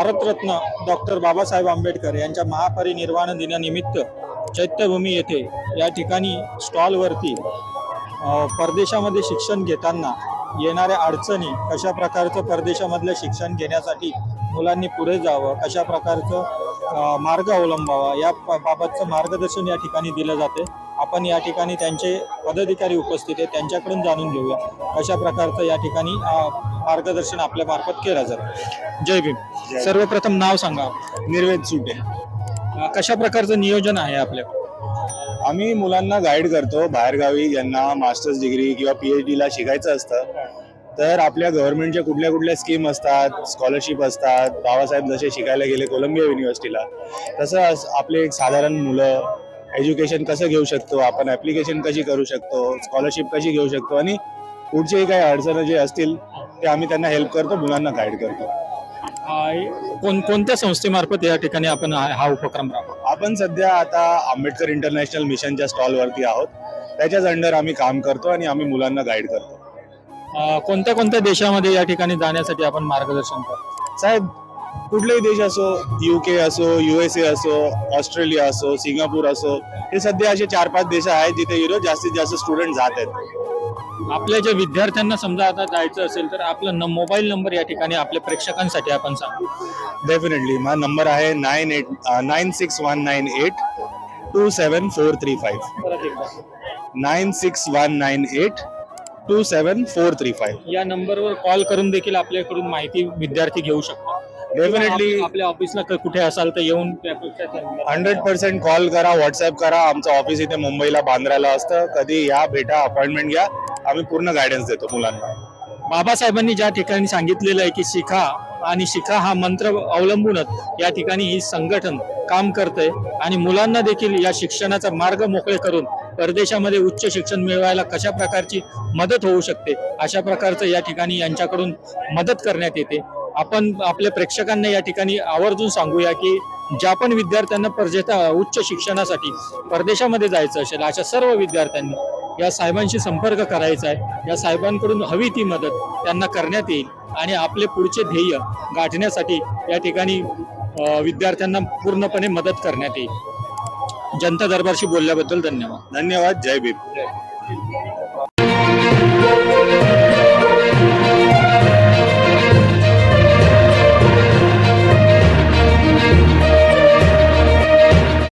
Bharat Ratna doctor Babasaheb Ambedkar यांच्या महापरिनिर्वाण दिनानिमित्त चैत्यभूमी येथे या ठिकाणी स्टॉलवरती परदेशामध्ये शिक्षण घेताना येणाऱ्या अडचणी कशा प्रकारचं परदेशामधलं शिक्षण घेण्यासाठी मुलांनी पुढे जावं कशा प्रकारचं मार्ग अवलंबावा या बाबतचं मार्गदर्शन या ठिकाणी दिलं जाते. आपण या ठिकाणी त्यांचे पदाधिकारी उपस्थित आहेत त्यांच्याकडून जाणून घेऊया. कशा प्रकारचं या ठिकाणी मार्गदर्शन आपल्या मार्फत केलं जातं. जय भीम. सर्वप्रथम नाव सांगा. निर्वेद सुटे. कशा प्रकारचं नियोजन आहे आपल्याकडे आम्ही मुलांना गाईड करतो. बाहेरगावी ज्यांना मास्टर्स डिग्री किंवा पीएच ला शिकायचं असतं तर आपल्या गव्हर्नमेंटच्या कुठल्या कुठल्या स्कीम असतात स्कॉलरशिप असतात. बाबासाहेब जसे शिकायला गेले कोलंबिया युनिव्हर्सिटीला तसं आपले एक साधारण मुलं एज्युकेशन कसं घेऊ शकतो? आपण ॲप्लिकेशन कशी करू शकतो? स्कॉलरशिप कशी घेऊ शकतो? आणि पुढचे काही अडचणी जे असतील ते आम्ही त्यांना हेल्प करतो मुलांना गाईड करतो. कोण कोणत्या संस्थेमार्फत या ठिकाणी आपण हा उपक्रम राबवतो? आपण सध्या आता आंबेडकर इंटरनॅशनल मिशनच्या स्टॉलवरती आहोत. त्याच्याच अंडर आम्ही काम करतो आणि आम्ही मुलांना गाईड करतो. कोणत्या कोणत्या देशामध्ये या ठिकाणी जाण्यासाठी आपण मार्गदर्शन करतो? साहेब कुठलाही देश असो युके असो युएसए असो ऑस्ट्रेलिया असो सिंगापूर असो हे सध्या असे चार पाच देश आहेत जिथे युरो जास्तीत जास्त स्टुडंट जात आहेत. आपल्या ज्या विद्यार्थ्यांना समजा आता जायचं असेल तर आपला न मोबाईल नंबर या ठिकाणी आपल्या प्रेक्षकांसाठी आपण सांगू. डेफिनेटली माझा नंबर आहे nine eight nine six one nine eight two seven four three five. Nine six one nine eight two seven four three five या नंबरवर कॉल करून देखील आपल्याकडून माहिती विद्यार्थी घेऊ शकतात डेफिनेटली आप- आपल्या ऑफिसला क- कुठे असाल तर येऊन त्यापेक्षा हंड्रेड पर्सेंट कॉल करा व्हॉट्सअप करा. आमचं ऑफिस इथे मुंबईला बांद्राला असतं. कधी या भेटा अपॉइंटमेंट घ्या. आम्ही पूर्ण गायडन्स देतो मुलांना. बाबासाहेबांनी ज्या ठिकाणी सांगितलेलं आहे की शिका आणि शिका हा मंत्र अवलंबूनच या ठिकाणी ही संघटन काम करतंय आणि मुलांना देखील या शिक्षणाचा मार्ग मोकळे करून परदेशामध्ये उच्च शिक्षण मिळवायला कशा प्रकारची मदत होऊ शकते अशा प्रकारचं या ठिकाणी यांच्याकडून मदत करण्यात येते. आपण आपल्या प्रेक्षकांना या ठिकाणी आवर्जून सांगूया की ज्या पण विद्यार्थ्यांना परदेशा उच्च शिक्षणासाठी परदेशामध्ये जायचं असेल अशा सर्व विद्यार्थ्यांनी या साहेबांशी संपर्क करायचा आहे. या साहेबांकडून हवी ती मदत त्यांना करण्यात येईल आणि आपले पुढचे ध्येय गाठण्यासाठी या ठिकाणी विद्यार्थ्यांना पूर्णपणे मदत करण्यात येईल. जनता दरबारशी बोलल्याबद्दल धन्यवाद. धन्यवाद. जय भीम.